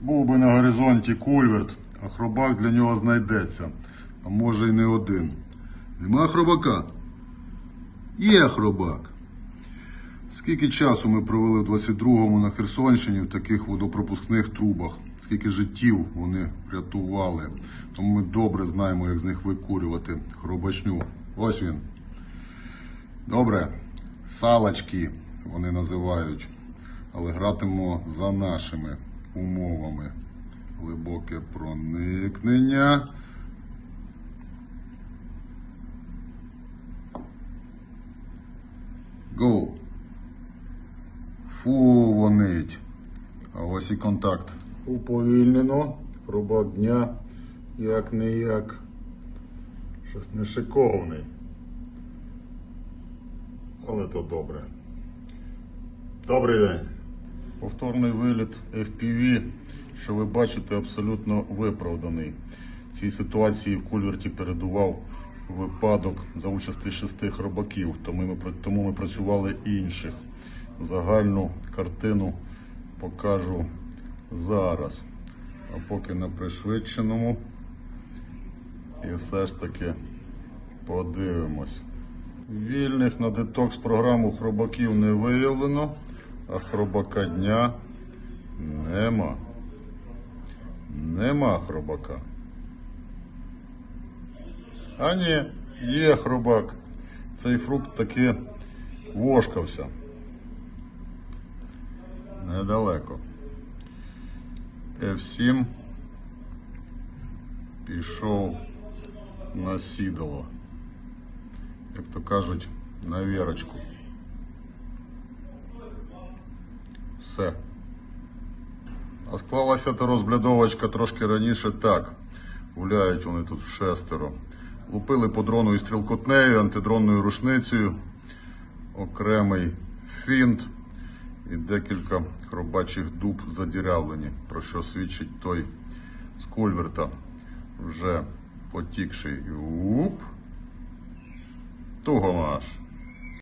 Був би на горизонті кульверт, а хробак для нього знайдеться. А може й не один. Нема хробака? Є хробак. Скільки часу ми провели в 22-му на Херсонщині в таких водопропускних трубах? Скільки життів вони врятували? Тому ми добре знаємо, як з них викурювати хробачню. Ось він. Добре. Салочки вони називають. Але гратимо за нашими умовами. Глибоке проникнення. Go. Фу, вонить. А ось і контакт. Уповільнено. Хробак дня. Як не як. Щось нешиковний. Але то добре. Добрий день. Повторний виліт FPV, що ви бачите, абсолютно виправданий. Цій ситуації в кульверті передував випадок за участі шести хробаків, тому ми, тому ми працювали інших. Загальну картину покажу зараз. А поки на пришвидшеному. І все ж таки подивимось. Вільних на детокс програму хробаків не виявлено, а хробака дня нема. Нема хробака. А ні, є хробак. Цей фрукт таки вошкався. Недалеко. F7 пішов на сідало як то кажуть, на вірочку. Все. А склалася та розблядовочка трошки раніше так. Гуляють вони тут в шестеро. Лупили по дрону із стрілкотнею, антидронною рушницею, окремий фінт і декілька хробачих дуб задірявлені, про що свідчить той з кульверта, вже потікший. І Уп. Туго маш.